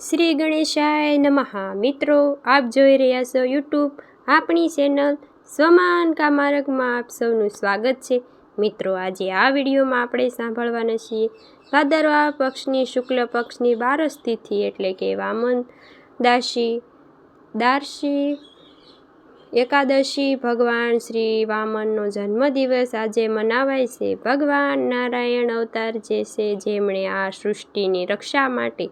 શ્રી ગણેશાય નમઃ. મિત્રો, આપ જોઈ રહ્યા છો યુટ્યુબ આપણી ચેનલ સ્વમાન કામારકમાં આપ સૌનું સ્વાગત છે. મિત્રો, આજે આ વિડીયોમાં આપણે સાંભળવાના છીએ, ભાદરવા પક્ષની શુક્લ પક્ષની બારસ તિથિ એટલે કે વામન દાસી દારશી એકાદશી ભગવાન શ્રી વામનનો જન્મદિવસ આજે મનાવાય છે. ભગવાન નારાયણ અવતાર જે છે, જેમણે આ સૃષ્ટિની રક્ષા માટે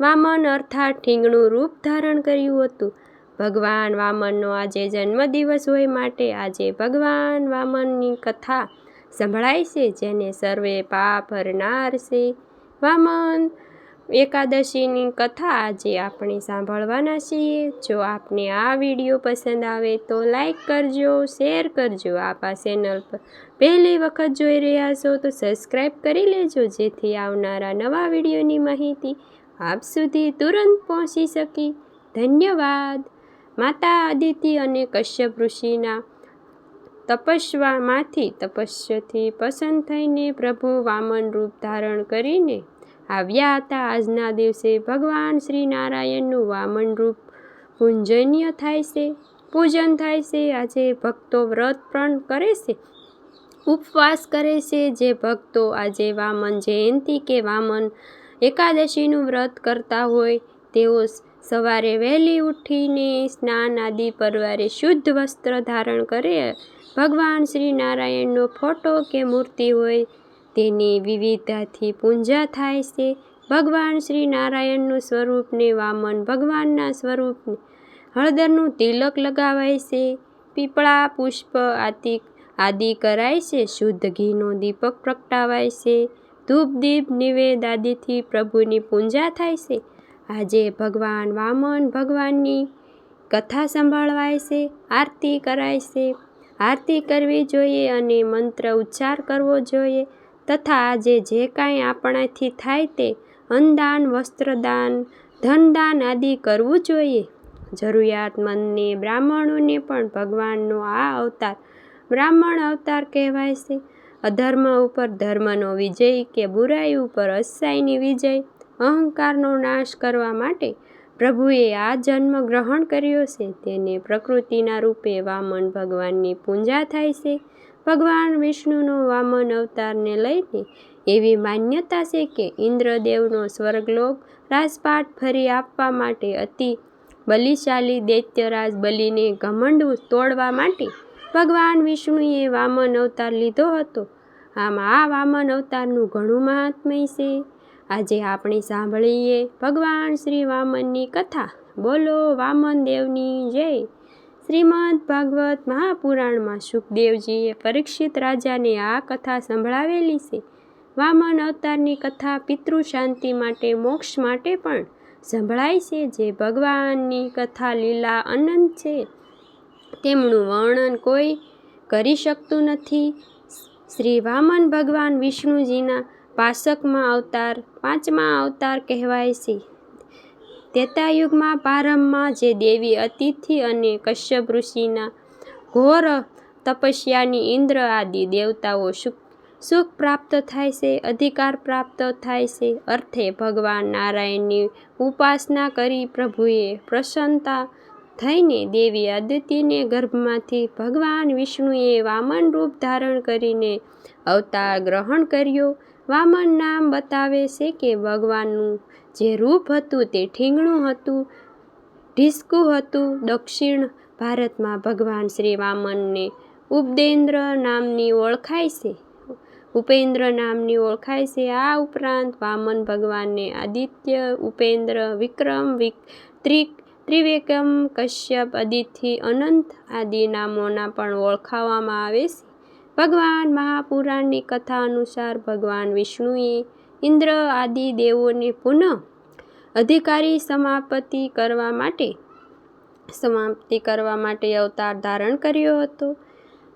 વામન અર્થાત ઠીંગણું રૂપ ધારણ કર્યું હતું. ભગવાન વામનનો આજે જન્મદિવસ હોય માટે આજે ભગવાન વામનની કથા સંભળાય છે, જેને સર્વે પાપ હરનાર છે. વામન એકાદશીની કથા આજે આપણે સાંભળવાના છીએ. જો આપને આ વીડિયો પસંદ આવે તો લાઈક કરજો, શેર કરજો. આપ ચેનલ પર પહેલી વખત જોઈ રહ્યા છો તો સબસ્ક્રાઈબ કરી લેજો, જેથી આવનારા નવા વિડીયોની માહિતી આપ સુધી તુરંત પહોંચી શકી. ધન્યવાદ. માતા અદિતિ અને કશ્યપ ઋષિના તપસ્વામાંથી તપસ્યથી પસંદ થઈને પ્રભુ વામન રૂપ ધારણ કરીને આવ્યા હતા. આજના દિવસે ભગવાન શ્રી નારાયણનું વામન રૂપ પૂજનીય થાય છે. પૂજન થાય છે. આજે ભક્તો વ્રત પણ કરે છે. ઉપવાસ કરે છે. જે ભક્તો આજે વામન જયંતી કે વામન એકાદશીનું વ્રત કરતા હોય, તેઓ સવારે વહેલી ઉઠીને સ્નાન આદિ પરવારે શુદ્ધ વસ્ત્ર ધારણ કરે. ભગવાન શ્રી નારાયણનો ફોટો કે મૂર્તિ હોય, તેની વિવિધતાથી પૂજા થાય છે. ભગવાન શ્રી નારાયણનું સ્વરૂપને વામન ભગવાનના સ્વરૂપને હળદરનું તિલક લગાવાય છે. પીપળા, પુષ્પ આદિ આદિ કરાય છે. શુદ્ધ ઘીનો દીપક પ્રગટાવાય છે. ધૂપ દીપ નિવેદ આદિથી પ્રભુની પૂજા થાય છે. આજે ભગવાન વામન ભગવાનની કથા સંભાળવાય છે, આરતી કરાય છે. આરતી કરવી જોઈએ અને મંત્ર ઉચ્ચાર કરવો જોઈએ તથા આજે જે કાંઈ આપણાથી થાય તે અન્નદાન, વસ્ત્રદાન, ધનદાન આદિ કરવું જોઈએ. જરૂરિયાતમંદને બ્રાહ્મણોને પણ ભગવાનનો આ અવતાર બ્રાહ્મણ અવતાર કહેવાય છે. અધર્મ ઉપર ધર્મનો વિજય કે બુરાઈ ઉપર અસાઈની વિજય, અહંકારનો નાશ કરવા માટે પ્રભુએ આ જન્મ ગ્રહણ કર્યો છે. તેને પ્રકૃતિના રૂપે વામન ભગવાનની પૂજા થાય છે. ભગવાન વિષ્ણુનો વામન અવતારને લઈને એવી માન્યતા છે કે ઇન્દ્રદેવનો સ્વર્ગલોક રાજપાટ ફરી આપવા માટે અતિ બલિશાલી દૈત્યરાજ બલિને ઘમંડ તોડવા માટે ભગવાન વિષ્ણુએ વામન અવતાર લીધો હતો. આમ આ વામન અવતારનું ઘણું મહાત્મય છે. આજે આપણે સાંભળીએ ભગવાન શ્રી વામનની કથા. બોલો વામન દેવની જય. શ્રીમદ ભાગવત મહાપુરાણમાં સુખદેવજીએ પરીક્ષિત રાજાને આ કથા સંભળાવેલી છે. વામન અવતારની કથા પિતૃ શાંતિ માટે, મોક્ષ માટે પણ સંભળાય છે. જે ભગવાનની કથા લીલા અનંત છે. તેમનું વર્ણન કોઈ કરી શકતું નથી. શ્રી વામન ભગવાન વિષ્ણુજીના પાસકમાં અવતાર પાંચમા અવતાર કહેવાય છે. ત્રેતાયુગમાં પ્રારંભમાં જે દેવી અતિથિ અને કશ્યપ ઋષિના ઘોર તપસ્યાની ઇન્દ્ર આદિ દેવતાઓ સુખ સુખ પ્રાપ્ત થાય છે, અધિકાર પ્રાપ્ત થાય છે. અર્થે ભગવાન નારાયણની ઉપાસના કરી પ્રભુએ પ્રસન્નતા થઈને દેવી અદિતિને ગર્ભમાંથી ભગવાન વિષ્ણુએ વામન રૂપ ધારણ કરીને અવતાર ગ્રહણ કર્યો. વામન નામ બતાવે છે કે ભગવાનનું જે રૂપ હતું તે ઠીંગણું હતું, ઢીસકું હતું. દક્ષિણ ભારતમાં ભગવાન શ્રી વામનને ઉપદેન્દ્ર નામની ઓળખાય છે. ઉપેન્દ્ર નામની ઓળખાય છે. આ ઉપરાંત વામન ભગવાનને આદિત્ય, ઉપેન્દ્ર, વિક્રમ, વિક, ત્રિક ત્રિવેકમ કશ્યપ, અદિતિ, અનંત આદિ નામોના પણ ઓળખાવવામાં આવે છે. ભગવાન મહાપુરાણની કથા અનુસાર ભગવાન વિષ્ણુએ ઇન્દ્ર આદિ દેવોને પુનઃ અધિકારી સમાપતિ કરવા માટે, સમાપ્તિ કરવા માટે અવતાર ધારણ કર્યો હતો.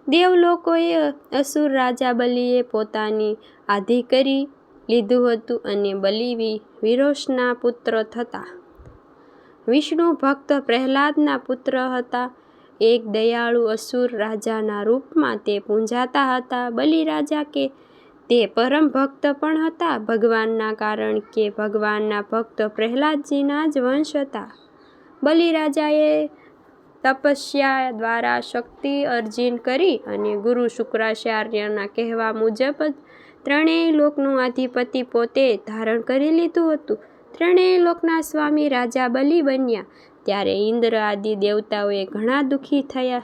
દેવલોકોએ અસુર રાજા બલિએ પોતાની આધી કરી લીધું હતું અને બલિ વિરોશના પુત્ર થતા વિષ્ણુ ભક્ત પ્રહલાદના પુત્ર હતા. એક દયાળુ અસુર રાજાના રૂપમાં તે પૂંજાતા હતા. બલિરાજા કે તે પરમ ભક્ત પણ હતા. ભગવાનના કારણ કે ભગવાનના ભક્ત પ્રહલાદજીના જ વંશ હતા. બલિરાજાએ તપસ્યા દ્વારા શક્તિ અર્જિન કરી અને ગુરુ શુક્રાચાર્યના કહેવા મુજબ ત્રણેય લોકનું આધિપતિ પોતે ધારણ કરી લીધું હતું. ત્રણેય લોકના સ્વામી રાજા બલિ બન્યા. ત્યારે ઇન્દ્ર આદિ દેવતાઓએ ઘણા દુઃખી થયા.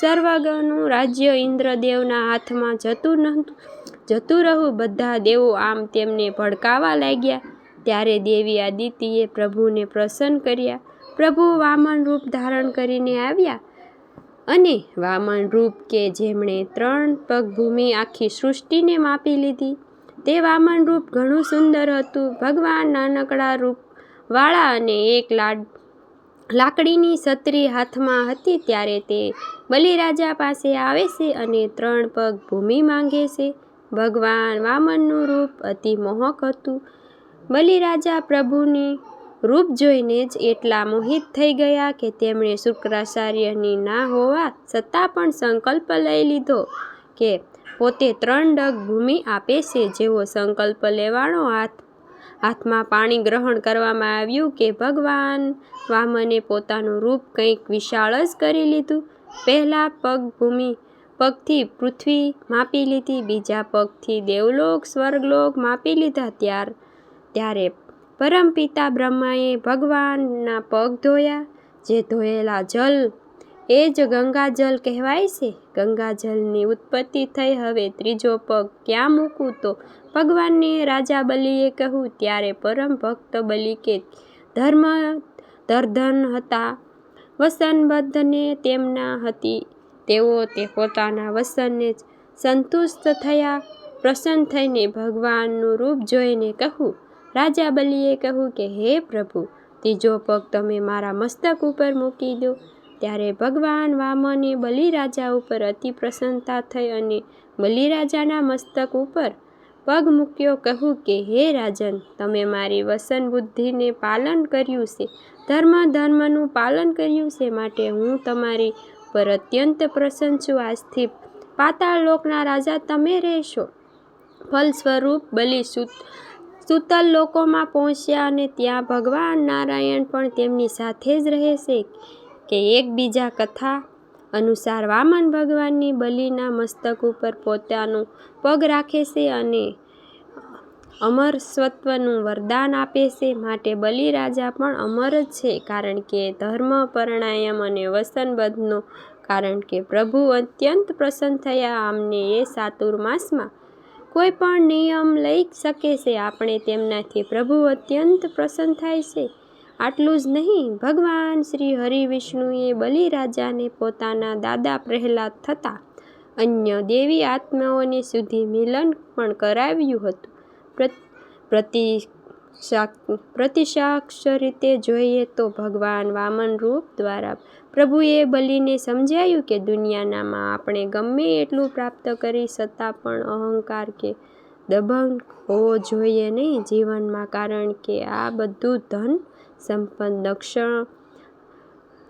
સર્વગનું રાજ્ય ઇન્દ્રદેવના હાથમાં જતું નહોતું જતું રહું બધા દેવો આમ તેમને ભડકાવા લાગ્યા. ત્યારે દેવી આદિત્યએ પ્રભુને પ્રસન્ન કર્યા. પ્રભુ વામન રૂપ ધારણ કરીને આવ્યા. અને વામન રૂપ કે જેમણે ત્રણ પગ ભૂમિ આખી સૃષ્ટિને માપી લીધી. તે વામન રૂપ ઘણું સુંદર હતું. ભગવાન નાનકડા રૂપ વાળા અને એક લાડ લાકડીની છત્રી હાથમાં હતી ત્યારે તે બલિરાજા પાસે આવે છે અને ત્રણ પગ ભૂમિ માંગે છે. ભગવાન વામનનું રૂપ અતિ મોહક હતું. બલિરાજા પ્રભુની રૂપ જોઈને જ એટલા મોહિત થઈ ગયા કે તેમણે શુક્રાચાર્યની ના હોવા છતાં પણ સંકલ્પ લઈ લીધો કે પોતે ત્રણ ડગ ભૂમિ આપે છે જેવો સંકલ્પ લેવાનો હાથ. હાથમાં પાણી ગ્રહણ કરવામાં આવ્યું કે ભગવાન વામને પોતાનું રૂપ કંઈક વિશાળ જ કરી લીધું. પહેલાં પગ ભૂમિ પગથી પૃથ્વી માપી લીધી, બીજા પગથી દેવલોક, સ્વર્ગલોક માપી લીધા ત્યાર. ત્યારે પરમપિતા બ્રહ્માએ ભગવાનના પગ ધોયા, જે ધોયેલા જલ એ જ ગંગાજલ કહેવાય છે. ગંગાજલની ઉત્પત્તિ થઈ હવે ત્રીજો પગ ક્યાં મૂકું તો? ભગવાનને રાજા બલિએ કહ્યું, ત્યારે પરમ ભક્ત બલિ કે ધર્મ, ધરધન હતા. વસનબદ્ધને તેમના હતી. તેઓ તે પોતાના વસનને જ સંતુષ્ટ થયા. પ્રસન્ન થઈને ભગવાનનું રૂપ જોઈને કહું રાજા બલિએ કહ્યું કે, હે પ્રભુ, ત્રીજો પગ તમે મારા મસ્તક ઉપર મૂકી દો. ત્યારે ભગવાન વામને બલિરાજા ઉપર અતિ પ્રસન્નતા થઈ અને બલિરાજાના મસ્તક ઉપર પગ મૂક્યો કહું કે, હે રાજન, તમે મારી વસન બુદ્ધિને પાલન કર્યું છે. ધર્મ ધર્મનું પાલન કર્યું છે માટે હું તમારી પર અત્યંત પ્રસન્ન છું. આજથી પાતાળ લોકના રાજા તમે રહેશો. ફલ સ્વરૂપ બલિ સુત, સુતલ લોકોમાં પહોંચ્યા અને ત્યાં ભગવાન નારાયણ પણ તેમની સાથે જ રહે છે કે એકબીજા કથા અનુસાર વામન ભગવાનની બલિના મસ્તક ઉપર પોતાનો પગ રાખે છે અને અમર સ્વત્વનું વરદાન આપે છે. માટે બલિરાજા પણ અમર જ છે, કારણ કે ધર્મ, પરણાયમ અને વસનબદ્ધનો કારણ કે પ્રભુ અત્યંત પ્રસન્ન થયા. આમને એ ચાતુર્માસમાં કોઈ પણ નિયમ લઈ શકે છે. આપણે તેમનાથી પ્રભુ અત્યંત પ્રસન્ન થાય છે. આટલું જ નહીં, ભગવાન શ્રી હરિ વિષ્ણુએ બલિરાજાને પોતાના દાદા પ્રહલાદ થતા અન્ય દેવી આત્માઓને સુધી મિલન પણ કરાવ્યું હતું. પ્રતિસાક્ષ રીતે જોઈએ તો ભગવાન વામન રૂપ દ્વારા પ્રભુએ બલિને સમજાયું કે દુનિયાનામાં આપણે ગમે એટલું પ્રાપ્ત કરી છતાં પણ અહંકાર કે દબંગ હોવો જોઈએ નહીં જીવનમાં, કારણ કે આ બધું ધન સંપન્ન દક્ષિણ.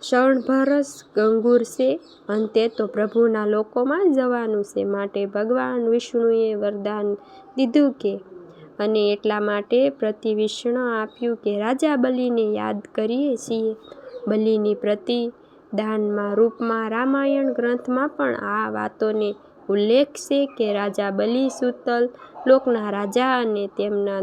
શરણભરસ ગંગુર છે. અંતે તો પ્રભુના લોકોમાં જવાનું છે. માટે ભગવાન વિષ્ણુએ વરદાન દીધું કે, અને એટલા માટે પ્રતિ વિષ્ણુ આપ્યું કે, રાજા બલિને યાદ કરીએ છીએ. બલિની પ્રતિ દાનમાં રૂપમાં રામાયણ ગ્રંથમાં પણ આ વાતોને ઉલ્લેખ છે કે રાજા બલિ સુતલ લોકના રાજા અને તેમના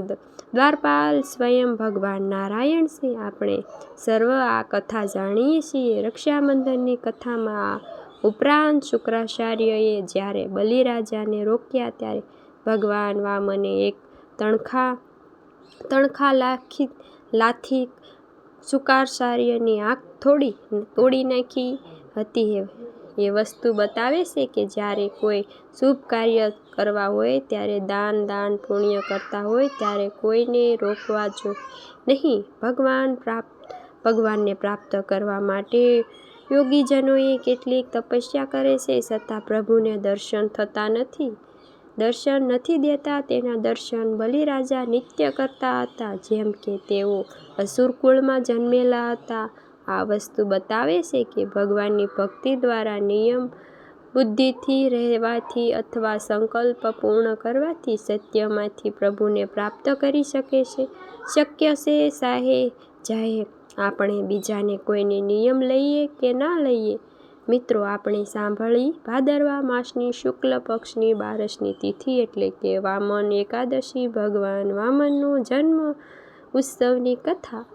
દ્વારપાલ સ્વયં ભગવાન નારાયણ છે આપણે સર્વ આ કથા જાણીએ છીએ. રક્ષાબંધનની કથામાં ઉપરાંત શુક્રાચાર્યએ જ્યારે બલિરાજાને રોક્યા ત્યારે ભગવાન વામને એક તણખા તણખા લાખી, લાથી શુકાચાર્યની આંખ થોડી તોડી નાખી હતી. એ વસ્તુ બતાવે છે કે જ્યારે કોઈ શુભ કાર્ય કરવા હોય, ત્યારે દાન દાન પુણ્ય કરતા હોય, ત્યારે કોઈને રોકવા જો નહીં. ભગવાન પ્રાપ્ત, ભગવાનને પ્રાપ્ત કરવા માટે યોગીજનોએ કેટલીક તપસ્યા કરે છે, છતાં પ્રભુને દર્શન થતા નથી. દર્શન નથી દેતા, તેના દર્શન બલિરાજા નિત્ય કરતા હતા, જેમ કે તેઓ અસુરકુળમાં જન્મેલા હતા. આ વસ્તુ બતાવે છે કે ભગવાનની ભક્તિ દ્વારા નિયમ બુદ્ધિથી રહેવાથી અથવા સંકલ્પ પૂર્ણ કરવાથી સત્યમાંથી પ્રભુને પ્રાપ્ત કરી શકે છે. શક્ય છે સાહે જાહે આપણે બીજાને કોઈને નિયમ લઈએ કે ના લઈએ? મિત્રો, આપણે સાંભળી ભાદરવા માસની શુક્લ પક્ષની બારસની તિથિ એટલે કે વામન એકાદશી, ભગવાન વામનનો જન્મ ઉત્સવની કથા.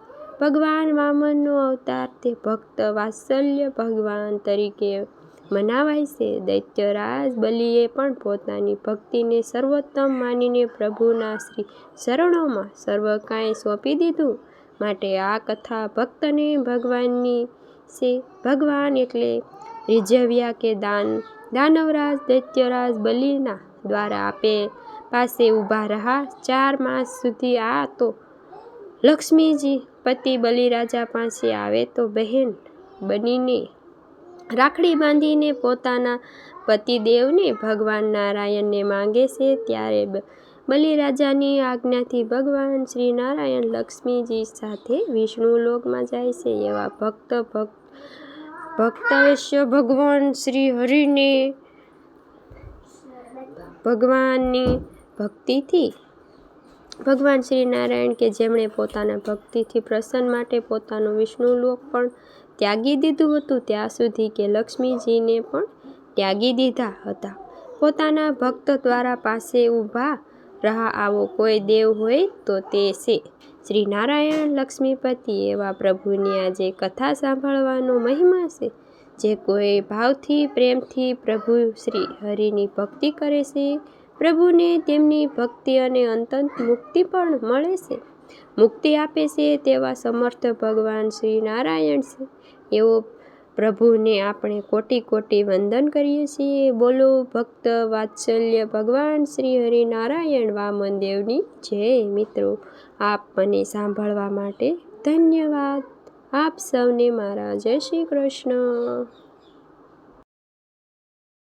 ભગવાન વામનનો અવતાર તે ભક્ત વાત્સલ્ય ભગવાન તરીકે મનાવાય છે. દૈત્યરાજ બલિએ પણ પોતાની ભક્તિને સર્વોત્તમ માનીને પ્રભુના શ્રી ચરણોમાં સર્વ કાંઈ સોંપી દીધું. માટે આ કથા ભક્તને ભગવાનની છે. ભગવાન એટલે રીઝવ્યા કે દાન. દાનવરાજ દૈત્યરાજ બલિના દ્વારા આપે પાસે ઊભા રહ્યા. ચાર માસ સુધી આ તો લક્ષ્મીજી પતિ બલિરાજા પાસે આવે તો બહેન બનીને રાખડી બાંધીને પોતાના પતિદેવને ભગવાન નારાયણને માંગે છે, ત્યારે બલિરાજાની આજ્ઞાથી ભગવાન શ્રી નારાયણ લક્ષ્મીજી સાથે વિષ્ણુ લોકમાં જાય છે. એવા ભક્ત ભક્ત ભક્તાશ્ય ભગવાન શ્રી હરિને ભગવાનની ભક્તિથી ભગવાન શ્રી નારાયણ કે જેમણે પોતાના ભક્તિથી પ્રસન્ન માટે પોતાનું વિષ્ણુ લોક પણ ત્યાગી દીધું હતું, ત્યાં સુધી કે લક્ષ્મીજીને પણ ત્યાગી દીધા હતા. પોતાના ભક્ત દ્વારા પાસે ઊભા રહા આવો કોઈ દેવ હોય તો તે છે. શ્રી નારાયણ લક્ષ્મીપતિ એવા પ્રભુની આજે કથા સાંભળવાનો મહિમા છે, જે કોઈ ભાવથી, પ્રેમથી પ્રભુ શ્રી હરિની ભક્તિ કરે છે પ્રભુને તેમની ભક્તિ અને અંતંત મુક્તિ પણ મળે છે. મુક્તિ આપે છે તેવા સમર્થ ભગવાન શ્રી નારાયણ છે. એવો પ્રભુને આપણે કોટી કોટી વંદન કરીએ છીએ. બોલો ભક્ત વાત્સલ્ય ભગવાન શ્રી હરિનારાયણ વામન દેવની જય. મિત્રો, આપ મને સાંભળવા માટે ધન્યવાદ. આપ સૌને મારા જય શ્રી કૃષ્ણ.